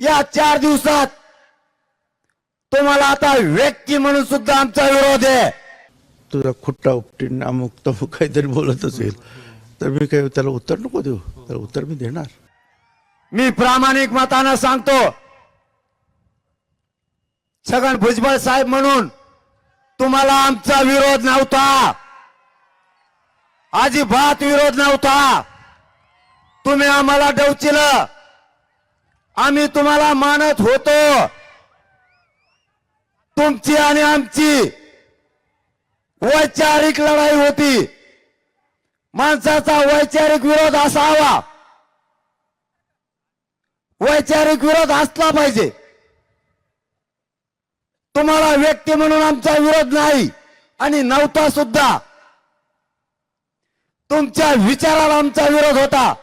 या चार दिवसात तुम्हाला आता व्यक्ती म्हणून सुद्धा आमचा विरोध आहे. तुझा खुट्टा उपटीन अमुक तमुक काहीतरी बोलत असेल तर मी काय त्याला उत्तर नको देऊ? त्याला उत्तर मी देणार. मी प्रामाणिक मतानं सांगतो छगन भुजबळ साहेब म्हणून तुम्हाला आमचा विरोध नव्हता. अजिबात विरोध नव्हता. तुम्ही आम्हाला डवचिलं. आम्ही तुम्हाला मानत होतो. तुमची आणि आमची वैचारिक लढाई होती. माणसाचा वैचारिक विरोध असावा. वैचारिक विरोध असला पाहिजे. तुम्हाला व्यक्ती म्हणून आमचा विरोध नाही आणि नव्हता सुद्धा. तुमच्या विचाराला आमचा विरोध होता.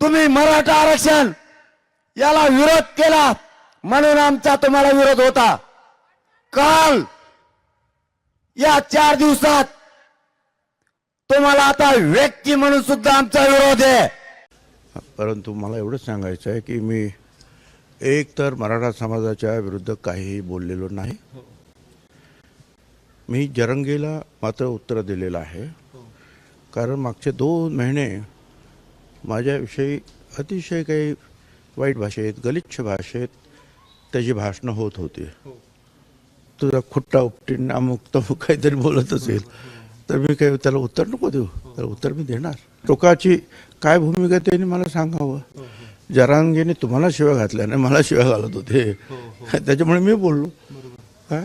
तुम्ही मराठा आरक्षण याला विरोध केला म्हणून आमचा तुम्हाला विरोध होता. काल या चार दिवसात तुम्हाला आता व्यक्ती म्हणून सुद्धा आमचा विरोध आहे. परंतु मला एवढंच सांगायचं आहे की मी एक तर मराठा समाजाच्या विरुद्ध काहीही बोललेलो नाही. मी जरंगीला मात्र उत्तर दिलेलं आहे. कारण मागचे दोन महिने माझ्याविषयी अतिशय काही वाईट भाषेत गलिच्छ भाषेत त्याची भाषणं होत होती. तुझा खुट्टा उपटीन अमुक तमुक काहीतरी बोलत असेल तर मी काय त्याला उत्तर नको देऊ. त्याला उत्तर मी देणार. टोकाची काय भूमिका त्यांनी मला सांगावं? जरांगीने तुम्हाला शिव्या घातल्या नाही मला शिव्या घालत होते. त्याच्यामुळे मी बोललो. काय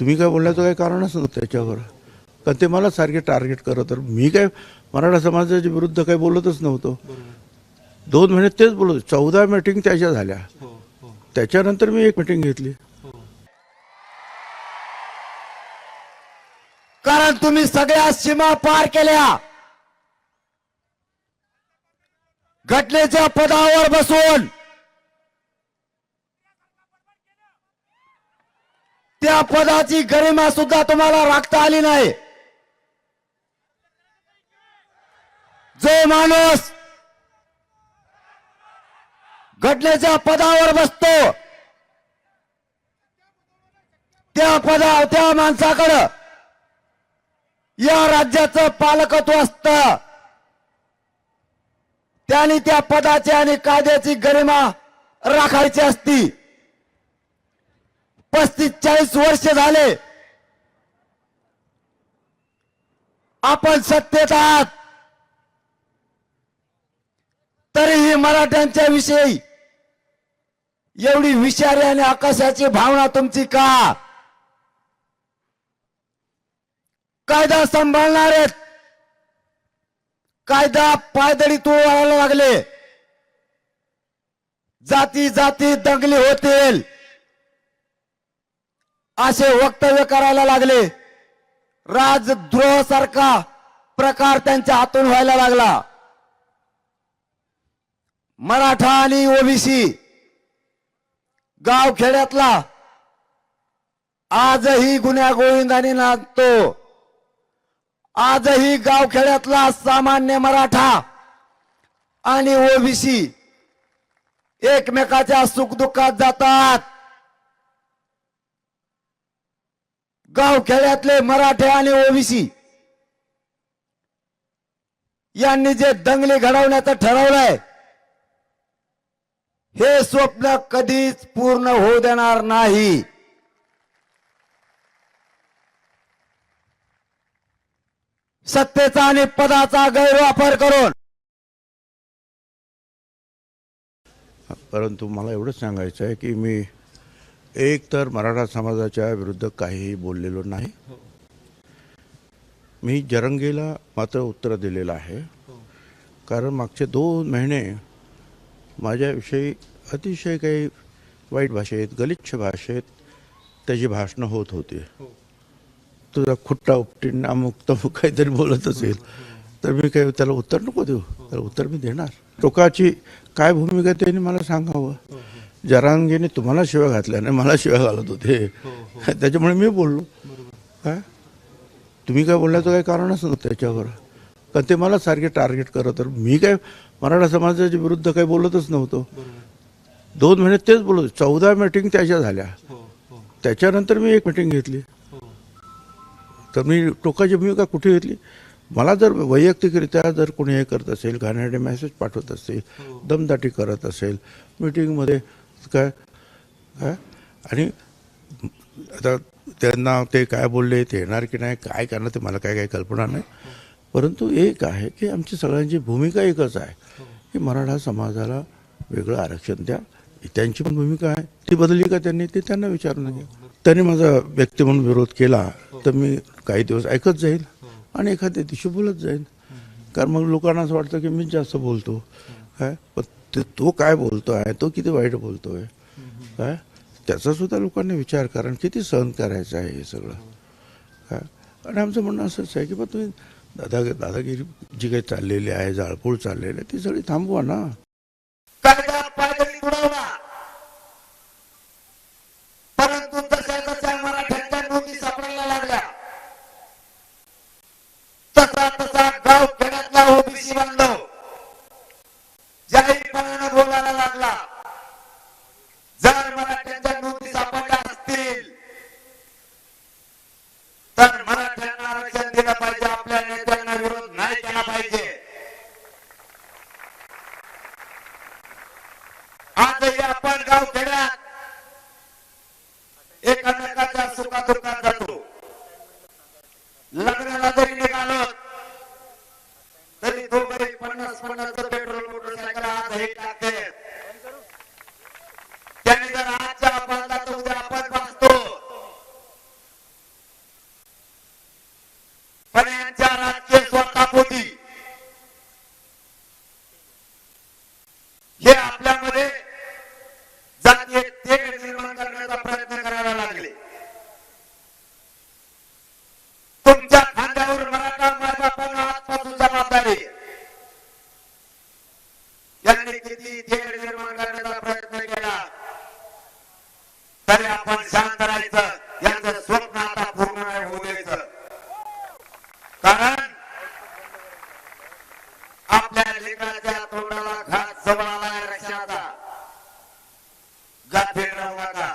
तुम्ही काय बोलण्याचं काही कारणच नव्हतं त्याच्यावर? कारण ते मला सारखे टार्गेट करत तर मी काय मराठा समाजाच्या विरुद्ध काही बोलतच नव्हतो. दोन महिने तेच बोलत होते. चौदा मीटिंग त्याच्या झाल्या. त्याच्यानंतर मी एक मीटिंग घेतली. कारण तुम्ही सगळ्या सीमा पार केल्या. घटनेच्या पदावर बसून त्या पदाची गरिमा सुद्धा तुम्हाला राखता आली नाही. जो माणूस घटनेच्या पदावर बसतो. त्या पदा त्या माणसाकडं या राज्याचं पालकत्व असत. त्यांनी त्या पदाची आणि कायद्याची गरिमा राखायची असती. पस्तीस चाळीस वर्ष झाले. आपण सत्तेत आहात. तरीही मराठ्यांच्या विषयी एवढी विषारी आणि आकाशाची भावना तुमची का? कायदा सांभाळणार आहेत. कायदा पायदळी वळायला लागले. जाती जाती दंगली होतील. असे वक्तव्य करायला लागले. राजद्रोहासारखा प्रकार त्यांच्या हातून व्हायला लागला. मराठा आणि ओबीसी गाव खेड्यातला आजही गुन्ह्या गोविंदाने नाचतो आजही गावखेड्यातला सामान्य मराठा आणि ओबीसी एकमेकाच्या सुखदुःखात जातात. गावखेड्यातले मराठे आणि ओबीसी यांनी जे दंगली घडवण्याचं ठरवलंय हे स्वप्न कधीच पूर्ण होऊ देणार नाही. सत्तेचा आणि पदाचा गैरवापर करून. परंतु मला एवढंच सांगायचं आहे की मी एक तर मराठा समाजाच्या विरुद्ध काहीही बोललेलो नाही. मी जरंगीला मात्र उत्तर दिलेलं आहे. कारण मागचे दोन महिने माझ्याविषयी अतिशय काही वाईट भाषेत गलिच्छ भाषेत त्याची भाषणं होत होती. तुझा खुट्टा उपटीन अमुक तमुक काहीतरी बोलत असेल तर मी काय त्याला उत्तर नको देऊ? त्याला उत्तर मी देणार. टोकाची काय भूमिका त्यांनी मला सांगावं? जरांगीने तुम्हाला शिव्या घातल्या नाही मला शिव्या घालत होते. त्याच्यामुळे मी बोललो. काय? तुम्ही काय बोलण्याचं काही कारणच नव्हतं त्याच्यावर. कारण ते मला सारखे टार्गेट करत तर मी काय मराठा समाजाच्या विरुद्ध काही बोलतच नव्हतो. दोन महिने तेच बोलत होते. चौदा मीटिंग त्याच्या झाल्या. त्याच्यानंतर मी एक मीटिंग घेतली. तर मी टोकाची भूमिका कुठे घेतली? मला जर वैयक्तिकरित्या जर कोणी हे करत असेल घाणेरडे मेसेज पाठवत असेल दमदाटी करत असेल मीटिंगमध्ये काय काय आणि आता त्यांना ते काय बोलले ते येणार की नाही काय करणार ते मला काय काही कल्पना नाही. परंतु एक आहे की आमची सगळ्यांची भूमिका एकच आहे की मराठा समाजाला वेगळं आरक्षण द्या. त्यांची पण भूमिका आहे. ती बदलली का त्यांनी ते त्यांना विचारून घ्या. त्यांनी माझा व्यक्ती म्हणून विरोध केला तर मी काही दिवस ऐकत जाईल आणि एखाद्या दिवशी बोलत जाईल. कारण मग लोकांना असं वाटतं की मीच जास्त बोलतो. काय पण ते- तो काय बोलतो आहे तो किती वाईट बोलतो आहे काय त्याचा सुद्धा लोकांनी विचार कारण किती सहन करायचं आहे हे सगळं. काय आणि आमचं म्हणणं असंच आहे की बा तुम्ही दादा दादागिरी जी काही चाललेली आहे जाळपोळ चाललेली आहे ती सगळी थांबवा ना कायदा पायदळी उडवला परंतु तशा तशा मराठ्यांच्या नोंदी सापडायला लागल्या तसा तसा गाव खेड्यातला ओबीसी बांधव जाहीरपणानं बोलायला लागला जर मराठ्यांच्या नोंदी सापडल्या असतील तर मराठ्यांना आरक्षण दिलं पाहिजे आपल्या नेत्यांना विरोध नाही केला पाहिजे आजही आपण गाव खेड्यात एकमेकाच्या सुखादुःखात जातो. लग्नाला जरी निघालो तरी दोघंही पन्नास पन्नास पेट्रोल मोटरसायकल आजही टाकते त्याने जर आजच्या अपघातात तर उद्या आपण वाचतो पण यांच्या राजकीय स्वार्थापोटी हे आपल्यामध्ये जातीय तेढ निर्माण करण्याचा प्रयत्न करायला लागले तुमच्या खांद्यावर मराठा मायबापांना आजपासून जबाबदारी आहे. यांनी किती तेढ निर्माण करण्याचा प्रयत्न केला तरी आपण शांत राहायचं यांचं स्वप्न आता पूर्ण नाही होऊ द्यायचं कारण आपल्या लेकराच्या तोंडाला घात जवळ आलाय रक्षणाचा गाफील राहू नका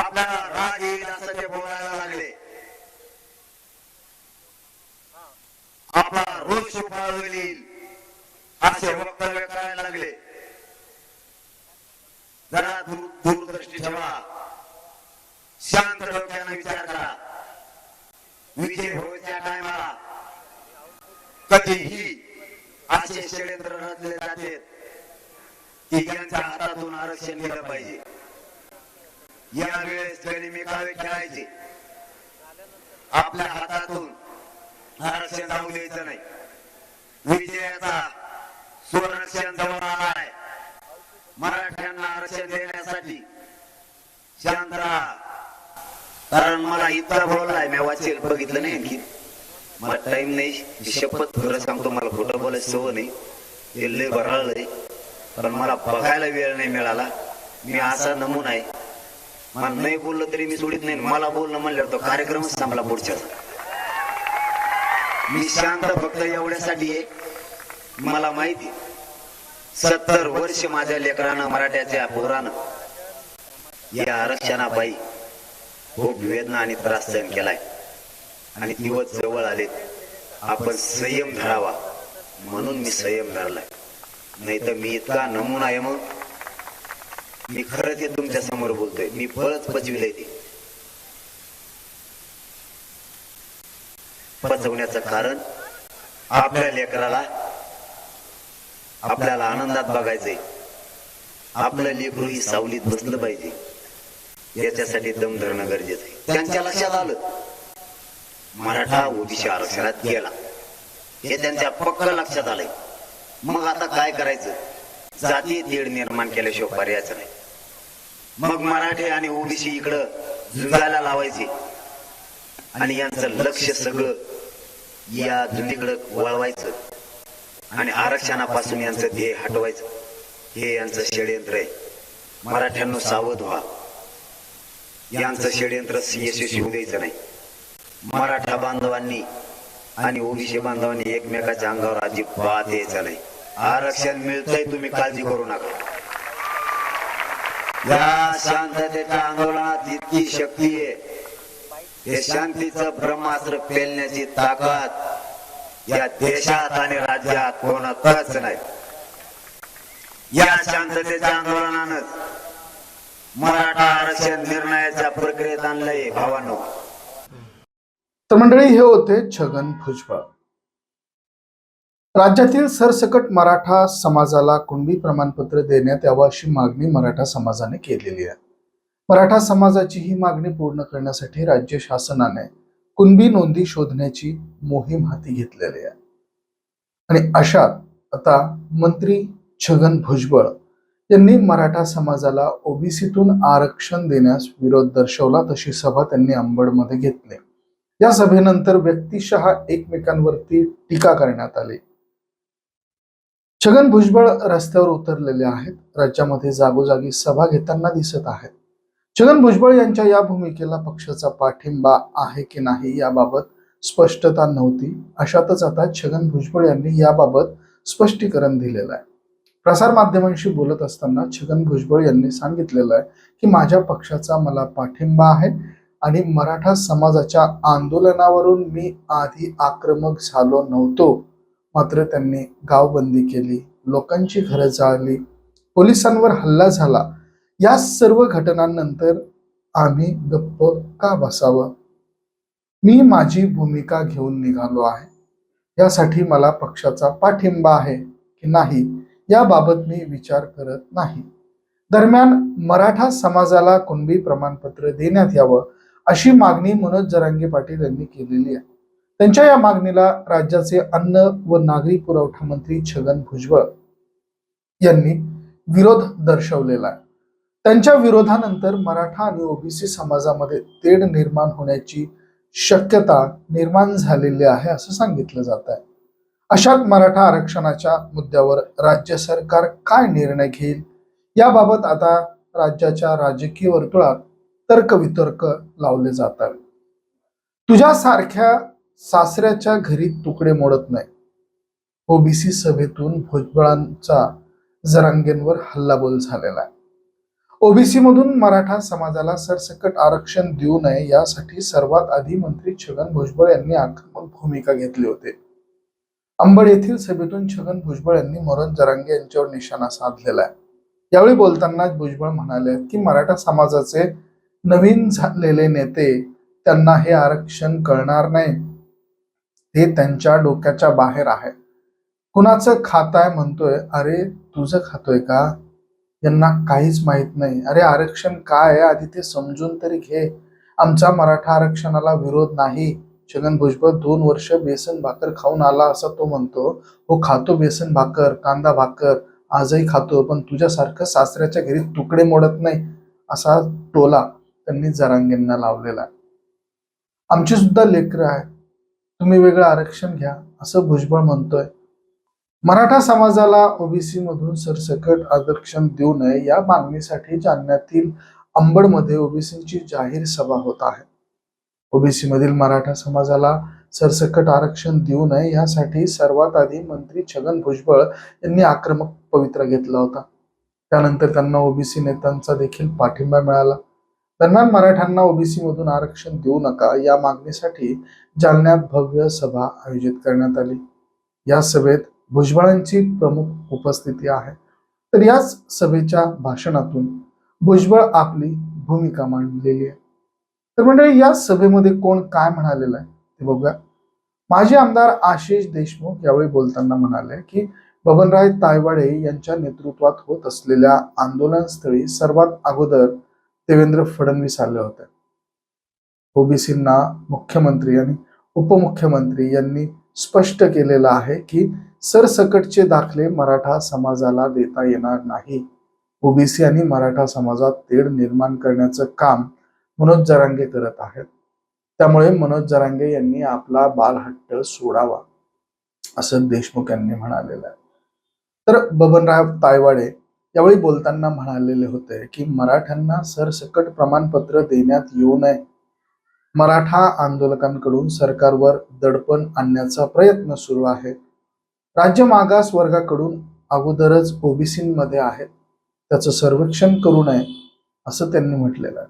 आपला राग येईल असं ते बोलायला लागले. आपला रोष उफाळून येईल असे वक्तव्य करायला लागले. जरा दूरदृष्टी ठेवा. शांत डोक्यानं विचार करा. विजय होईच्या टायमाला कधीही असे षडयंत्र रचले जाते. की यांच्या हातातून आरक्षण गेलं पाहिजे. या वेळेस गणिमिकावे खेळायचे? आपल्या हातातून आरक्षण जाऊ द्यायचं नाही. विजयाचा सुवर्णक्षण जवळ आलाय. मराठ्यांना आरक्षण देण्यासाठी शांत राहा कारण मला इतर बोललाय मी वाचेल बघितलं नाही आणखी. मला टाइम नाही शपथ खरं सांगतो मला खोटं बोलायचं सवय नाही. हे लय बरळलंय पण मला बघायला वेळ नाही मिळाला. मी असा नमून आहे. मला नाही बोललं तरी मी सोडित नाही. मला बोलणं म्हणल्यावर तो कार्यक्रमच थांबला पुढच्या मी शांत फक्त एवढ्यासाठी आहे. मला माहिती सत्तर वर्ष माझ्या लेकरानं मराठ्याच्या पोरानं या आरक्षणापायी खूप वेदना आणि त्रास सहन केलाय. आणि दिवस जवळ आलेत आपण संयम धरावा म्हणून मी संयम धरलाय. नाही तर मी इतका नमुना आहे मग. मी खरंच हे तुमच्यासमोर बोलतोय. मी फळच पचविलंय ते. पचवण्याचं कारण आपल्या लेकराला आपल्याला आनंदात बघायचंय. आपलं लेकरू ही सावलीत बसलं पाहिजे. याच्यासाठी दम धरणं गरजेचं आहे. त्यांच्या लक्षात आलं. मराठा ओबीसी आरक्षणात गेला. हे त्यांच्या पक्क लक्षात आलंय. मग आता काय करायचं? जाती तेढ निर्माण केल्याशिवाय पर्यायच नाही. मग मराठे आणि ओबीसी इकडं झुंजायला लावायचे. आणि यांचं लक्ष सगळं या जुंदीकडं वळवायचं. आणि आरक्षणापासून यांचं ध्येय हटवायचं. हे यांचं षडयंत्र आहे. मराठ्यांनो सावध व्हा. यांचं षडयंत्र यशस्वी होऊ द्यायचं नाही. मराठा बांधवांनी आणि ओबीसी बांधवांनी एकमेकाच्या अंगावर अजिबात यायचं नाही. आरक्षण मिळतंय तुम्ही काळजी करू नका. या शांततेच्या आंदोलनात इतकी शक्ती आहे. हे शांतीचं ब्रह्मास्त्र पेलण्याची ताकद या देशात आणि राज्यात कोणातच नाही. या शांततेच्या आंदोलनानं मराठा आरक्षण निर्णयाच्या प्रक्रियेत आणलंय भावानो. तर मंडळी हे होते छगन भुजबळ. राज्यातील सरसकट मराठा समाजाला कुणबी प्रमाणपत्र देण्यात यावं अशी मागणी मराठा समाजाने केलेली आहे. मराठा समाजाची ही मागणी पूर्ण करण्यासाठी राज्य शासनाने कुणबी नोंदी शोधण्याची मोहीम हाती घेतलेली आहे. आणि अशात आता मंत्री छगन भुजबळ यांनी मराठा समाजाला ओबीसीतून आरक्षण देण्यास विरोध दर्शवला तशी सभा त्यांनी अंबडमध्ये घेतली. या सभेनंतर व्यक्तिशः एकमेकांवरती टीका करण्यात आली. छगन भुजबळ रस्त्यावर उतरलेले आहेत. राज्यामध्ये जागोजागी सभा घेताना दिसत आहेत. छगन भुजबळ यांच्या या भूमिकेला पक्षाचा पाठिंबा आहे की नाही याबाबत स्पष्टता नव्हती. अशातच आता छगन भुजबळ यांनी याबाबत स्पष्टीकरण दिलेलं आहे. प्रसार माध्यमांशी बोलत असताना छगन भुजबळ यांनी सांगितलेलं आहे की माझ्या पक्षाचा मला पाठिंबा आहे आणि मराठा समाजाच्या आंदोलनावरून मी आधी आक्रमक झालो नव्हतो. मात्र त्यांनी गावबंदी केली लोकांची घरं जाळली पोलिसांवर हल्ला झाला. या सर्व घटनांनंतर आम्ही गप्प का बसावं? मी माझी भूमिका घेऊन निघालो आहे. यासाठी मला पक्षाचा पाठिंबा आहे की नाही याबाबत मी विचार करत नाही. दरम्यान मराठा समाजाला कुणबी प्रमाणपत्र देण्यात यावं अशी मागणी मनोज जरांगे पाटील यांनी केलेली आहे. त्यांच्या या मागणीला राज्याचे अन्न व नागरी पुरवठा मंत्री छगन भुजबळ यांनी विरोध दर्शवलेला आहे. त्यांच्या विरोधानंतर मराठा आणि ओबीसी समाजामध्ये तेढ निर्माण होण्याची शक्यता निर्माण झालेली आहे असं सांगितलं जात आहे. अशात मराठा आरक्षणाच्या मुद्द्यावर राज्य सरकार काय निर्णय घेईल याबाबत आता राज्याच्या राजकीय वर्तुळात तर्कवितर्क लावले जात जातात तुझ्यासारख्या सासऱ्याच्या घरी तुकडे मोडत नाही. ओबीसी सभेतून भुजबळांचा जरांगेंवर हल्लाबोल झालेला आहे. ओबीसी मधून मराठा समाजाला सरसकट आरक्षण देऊ नये यासाठी सर्वात आधी मंत्री छगन भुजबळ यांनी आक्रमक भूमिका घेतली होती. अंबड येथील सभेतून छगन भुजबळ यांनी मरण जरांगे यांच्यावर निशाणा साधलेला आहे. यावेळी बोलताना भुजबळ म्हणाले की मराठा समाजाचे नवीन झालेले नेते त्यांना हे आरक्षण कळणार नाही. ते त्यांच्या डोक्याच्या बाहेर आहे. कुणाचं खाताय म्हणतोय अरे तुझं खातोय का? यांना काहीच माहीत नाही. अरे आरक्षण काय आहे? आधी ते समजून तरी घे. आमचा मराठा आरक्षणाला विरोध नाही. छगन भुजबळ दोन वर्ष बेसन भाकर खाऊन आला असा तो म्हणतो. हो खातो बेसन भाकर कांदा भाकर. आजही खातो पण तुझ्यासारखं सासऱ्याच्या घरी तुकडे मोडत नाही. असा टोला त्यांनी जरांगेंना लावलेला आहे. आमची सुद्धा लेकरं आहे तुम्ही वेगळं आरक्षण घ्या असं भुजबळ म्हणतोय. मराठा समाजाला ओबीसी मधून सरसकट आरक्षण देऊ नये या मागणीसाठी जालन्यातील अंबडमध्ये ओबीसींची जाहीर सभा होत आहे. ओबीसी मधील मराठा समाजाला सरसकट आरक्षण देऊ नये यासाठी सर्वात आधी मंत्री छगन भुजबळ यांनी आक्रमक पवित्रा घेतला होता. त्यानंतर त्यांना ओबीसी नेत्यांचा देखील पाठिंबा मिळाला. दरम्यान मराठ्यांना ओबीसी मधून आरक्षण देऊ नका या मागणीसाठी जालन्यात भव्य सभा आयोजित करण्यात आली. या सभेत भुजबळांची प्रमुख उपस्थिती आहे. तर याच सभेच्या भाषणातून भुजबळ आपली भूमिका मांडलेली आहे. तर मंडळी या सभेमध्ये कोण काय म्हणालेलं आहे ते बघूया. माजी आमदार आशिष देशमुख यावेळी बोलताना म्हणाले की बबनराय तायवाडे यांच्या नेतृत्वात होत असलेल्या आंदोलनस्थळी सर्वात अगोदर देवेंद्र फडणवीस आले होते. ओबीसींना मुख्यमंत्री आणि उपमुख्यमंत्री यांनी स्पष्ट केलेलं आहे की सरसकटचे दाखले मराठा समाजाला देता येणार नाही. ओबीसी आणि मराठा समाजात तेढ निर्माण करण्याचं काम मनोज जरांगे करत आहेत. त्यामुळे मनोज जरांगे यांनी आपला बालहट्ट सोडावा असं देशमुख यांनी म्हणालेलं आहे. तर बबनराव तायवाडे यावेळी बोलताना म्हणालेले होते की मराठ्यांना सरसकट प्रमाणपत्र देण्यात येऊ नये. मराठा आंदोलकांकडून सरकारवर दडपण आणण्याचा प्रयत्न सुरू आहे. राज्य मागास वर्गाकडून अगोदरच ओबीसीमध्ये आहेत. त्याचं सर्वेक्षण करू नये असं त्यांनी म्हटलेलं आहे.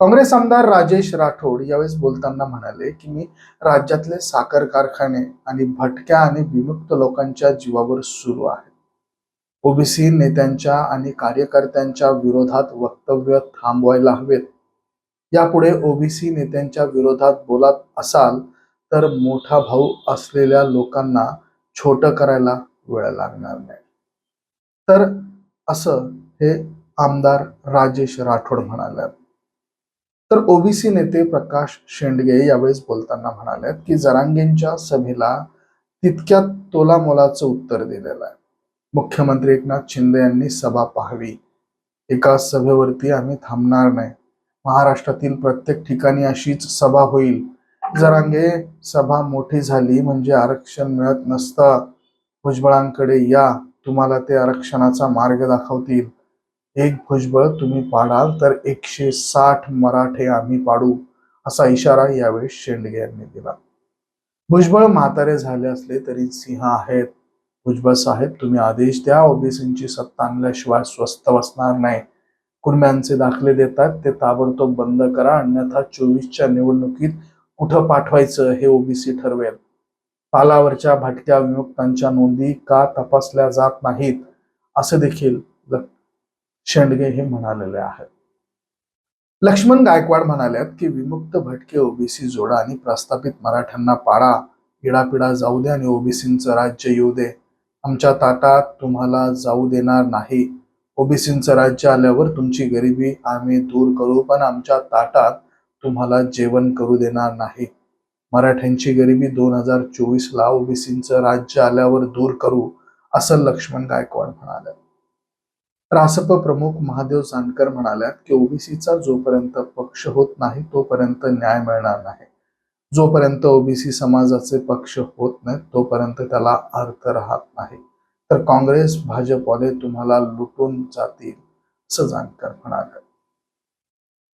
काँग्रेस आमदार राजेश राठोड यावेळेस बोलताना म्हणाले की मी राज्यातले साखर कारखाने आणि भटक्या आणि विमुक्त लोकांच्या जीवावर सुरू आहे. ओबीसी नेत्यांच्या आणि कार्यकर्त्यांच्या विरोधात वक्तव्य थांबवायला हवेत. यापुढे ओबीसी नेत्यांच्या विरोधात बोलत असाल तर मोठा भाऊ असलेल्या लोकांना छोट करायला वेळ लागणार नाही. तर असं हे आमदार राजेश राठोड म्हणाले तर ओबीसी नेते प्रकाश शेंडगे यावेळेस बोलताना म्हणाले की जरांगेंच्या सभेला तितक्यात तोला मोलाचं उत्तर दिलेलं आहे. मुख्यमंत्री एकनाथ शिंदे यांनी सभा पाहावी. एका सभेवरती आम्ही थांबणार नाही. महाराष्ट्रातील प्रत्येक ठिकाणी अशीच सभा होईल. जरांगे सभा मोठी झाली म्हणजे आरक्षण मिळत नसतं. भुजबळांकडे या तुम्हाला ते आरक्षणाचा मार्ग दाखवतील. एक भुजबळ तुम्ही पाडाल तर एकशे साठ मराठे आम्ही पाडू असा इशारा यावेळी शेंडगे यांनी दिला. भुजबळ म्हातारे झाले असले तरी सिंह आहेत. भुजबळ साहेब तुम्ही आदेश द्या. ओबीसींची सत्ता आणल्याशिवाय स्वस्त बसणार नाही. कुर्म्यांचे दाखले देतात. ते ताबडतोब बंद करा. अन्यथा चोवीसच्या निवडणुकीत कुठं पाठवायचं हे ओबीसी ठरवेल. पालावरच्या भटक्या विमुक्तांच्या नोंदी का तपासल्या जात नाहीत? असे देखील शेंडगे हे म्हणालेले आहेत. लक्ष्मण गायकवाड म्हणाल्यात की विमुक्त भटके ओबीसी जोडा आणि प्रस्थापित मराठ्यांना पाडा. इडापिडा जाऊ दे आणि ओबीसींचं राज्य येऊ दे. आमच्या ताटात तुम्हाला जाऊ देणार नाही. ओबीसींचं राज्य आल्यावर तुमची गरिबी आम्ही दूर करू पण आमच्या ताटात तुम्हाला जेवण करू देणार नाही. मराठ्यांची गरिबी दोन हजार चोवीस ला ओबीसींचं राज्य आल्यावर दूर करू असं लक्ष्मण गायकवाड म्हणाल्या रासप प्रमुख महादेव जानकर म्हणाल्यात की ओबीसीचा जोपर्यंत पक्ष होत नाही तोपर्यंत न्याय मिळणार नाही. जोपर्यंत ओबीसी समाजाचे पक्ष होत नाहीत तोपर्यंत त्याला अर्थ राहत नाही. तर काँग्रेस भाजपवाले तुम्हाला लुटून जातील असं जानकर म्हणाले.